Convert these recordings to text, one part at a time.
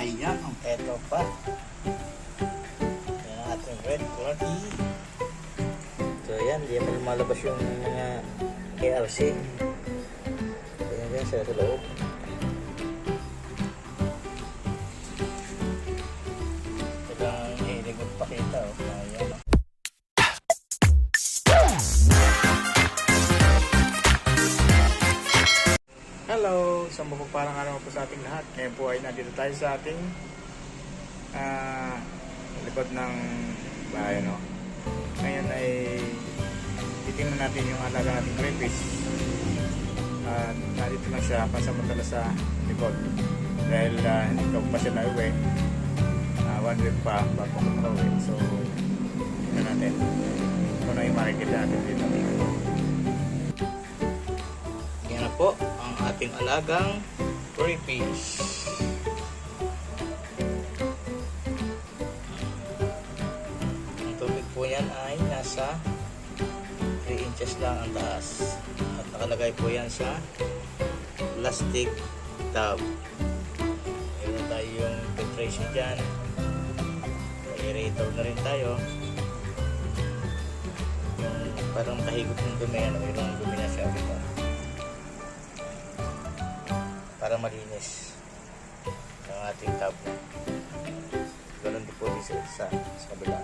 Ayan, ang eto pa. Ayan ang ating red quality. So ayan, di naman lumalabas yung mga KRC. Ayan yan siya sa loob. Ngayon po ay nandito tayo sa ating ah likod ng bahay. No? Ngayon ay titingnan natin yung alaga nating crayfish. Uh, nandito lang siya pansamantala sa likod. Dahil ah, hindi ko pa siya na-uwi. Ah, one week pa bago ko makauwi. So, tingnan natin kung ano yung makikita natin dito. Yan na po ang ating alagang crayfish. Ang tubig po yan ay nasa 3 inches lang ang taas. At nakalagay po yan sa plastic tub. Mayroon na tayo yung filtration dyan. Aerator na rin tayo. Yung parang kahigop ng dumi, ano, mayroong dumi na siya dito para malinis ang ating tub. Ganun din po din sa, sa, sa kabila.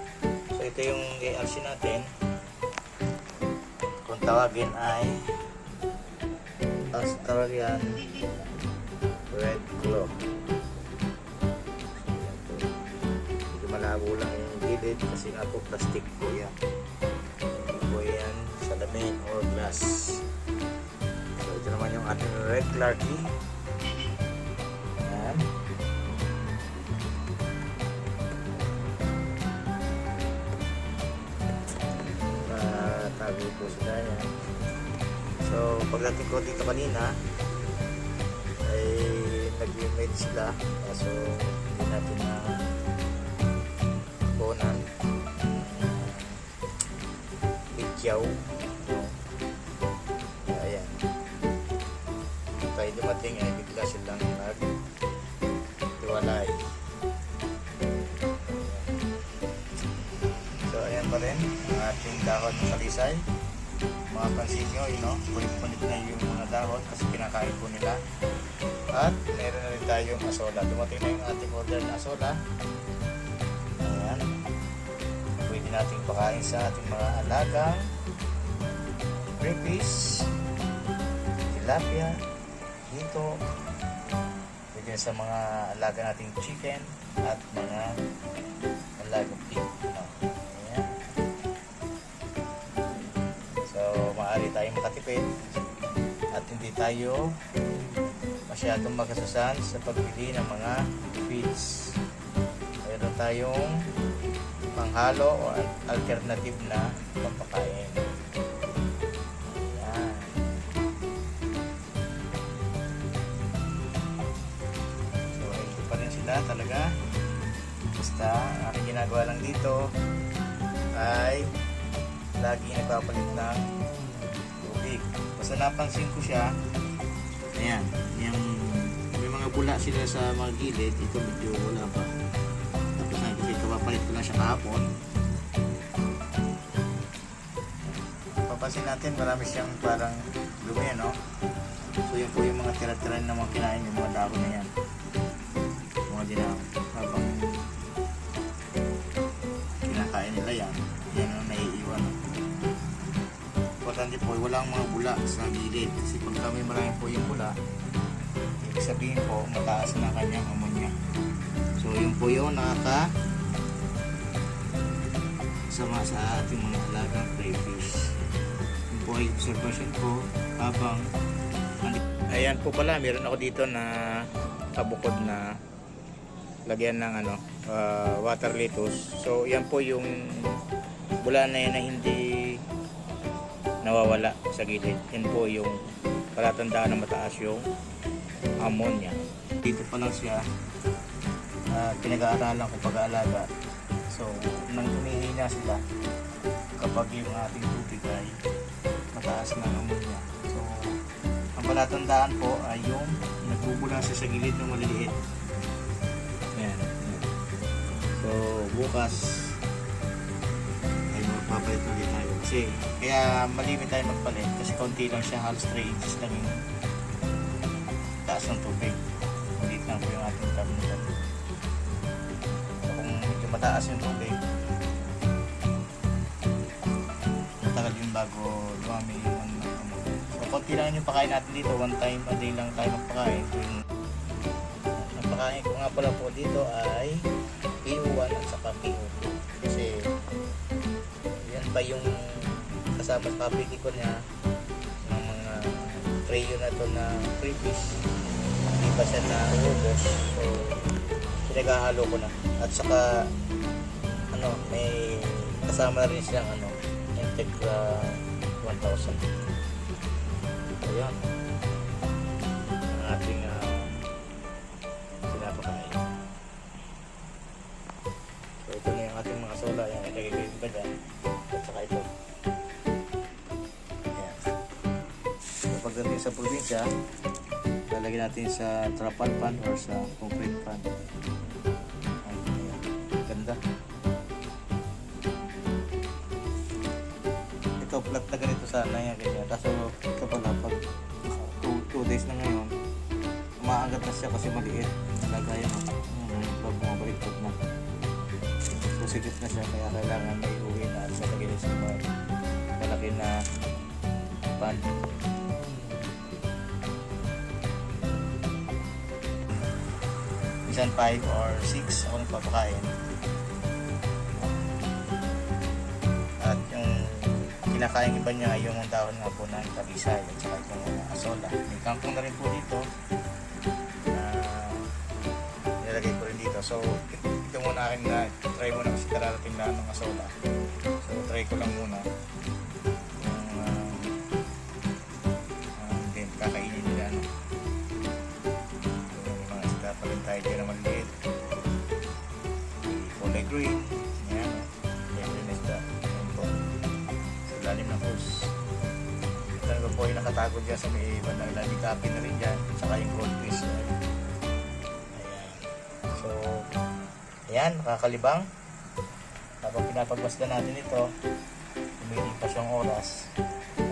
So ito yung ARC natin. Kung tawagin ay Australian Red Claw. Medyo malabo lang yung gilid kasi nga po plastic po yan. Hindi po yan salamin or glass. So ito naman yung ating red clarky. Tago po sila yan. So, pagdating ko dito kanina, ay nag-mate sila. Kaso, hindi natin na kunan. Bigyaw. Ayan. Tayo dumating ay bigla silang nag dahon ng salisay. Mga pansin nyo, you know, punit-punit na yung mga dahon kasi kinakain po nila. At meron na rin tayong asola. Dumating na yung ating order na asola. Ayan. Pwede nating pakain sa ating mga alagang crayfish, tilapia, dito, pwede sa mga alaga nating chicken at mga alagang pig. Tayong makatipid at hindi tayo masyadong magkasusan sa pagbili ng mga feeds. Mayroon tayong panghalo o al- alternative na pampakain. Ayan. Ito pa rin sila talaga. Basta, ang ginagawa lang dito ay lagi nagpapalit ng tubig. Basta napansin ko siya, ayan, yung may mga bula sila sa mga gilid, ito medyo wala pa. Tapos na kasi kapapalit ko lang siya kahapon. Papansin natin, marami siyang parang dumi, no? So yun po yung mga tira-tira na mga kinain yung mga dahon na yan. Mga dinahon. Importante po, walang mga bula sa gilid. Kasi pag kami marami po yung bula, ibig sabihin po, mataas na kanyang ammonia. So yun po yun, nakaka sama sa ating mga alagang crayfish. Yun po ay observation ko habang Ayan po pala, meron ako dito na kabukod na lagyan ng ano, ah, water lettuce. So, yan po yung bula na yan na hindi nawawala sa gilid. Yan po yung palatandaan na mataas yung ammonia. dito pa lang siya uh, pinag-aaralan ko pag-aalaga. So, nang humihina sila kapag yung ating tubig ay mataas na ammonia. So, ang palatandaan po ay yung nagbubula siya sa gilid ng maliliit. So, bukas Kasi, kaya malimit tayo magpalit kasi konti lang siya, halos 3 inches lang yung taas ng tubig. Maliit lang po yung ating thermostat. So, kung medyo mataas yung tubig, matagal yun bago lumami yung ano. So, konti lang yung pakain natin dito. One time a day lang tayo magpakain. So, yung ang pakain ko nga pala po dito ay PO1 at saka PO2. Kasi pa yung kasama sa kapiti ko niya ng mga trio na to na free fish. Hindi pa siya na ubos. So, pinaghahalo ko na. At saka ano, may kasama na rin siyang ano, Integra 1000. Pagdating sa probinsya, lalagyan natin sa trapal pan or sa concrete pan. Ayan. Ganda. Ito, flat na ganito sana yan. Ganyan. Kaso, ito pala, pag 2 days na ngayon, umaangat na siya kasi maliit. Nalagayan mo. Hmm, pag bumabalik na. So, sikit na siya. Kaya kailangan may uwi na at malagay na sa malaki na pan. Minsan 5 or 6 ako nagpapakain. At yung kinakain iba niya yung dahon nga po ng talisay at saka itong mga asola. May kangkong na rin po dito na nilagay ko rin dito. So, ito muna akin na try muna kasi kararating na ng asola. So, try ko lang muna dyan na maliit. Kulay green. Yan. Yan yung isda. Yan po sa lalim ng hose. Talaga po yung nakatago dyan sa may bandang lalim copy na rin dyan. Saka yung goldfish. Ayan. So, ayan, nakakalibang. Habang pinapagmasdan natin ito, lumilipas yung oras.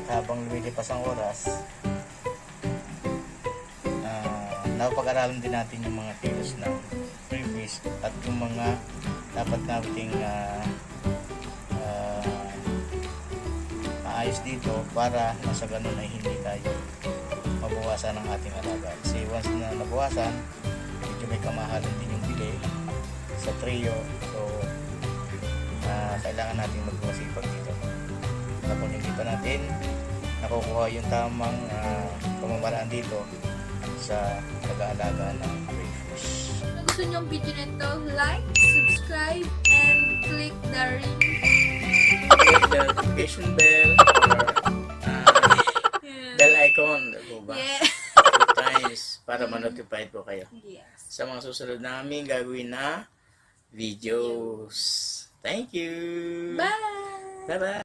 At habang lumilipas ang oras, napag-aralan din natin yung mga kilos ng fish at yung mga dapat nating ah, ah, maayos dito para nasa ganun ay hindi tayo mabawasan ng ating alaga. Kasi once na nabawasan, medyo may kamahalan din yung bili sa trio. So, ah, kailangan natin magmasipag dito. Kapag hindi pa natin nakukuha yung tamang uh, pamamaraan dito sa pag-aalaga ng crayfish. Kung gusto niyo ang video nito, like, subscribe, and click the ring. Click the notification bell or Yeah. bell icon. Diba ba? Yeah. Times para ma-notify po kayo Yes. sa mga susunod namin gagawin na videos. Thank you! Bye! Bye-bye!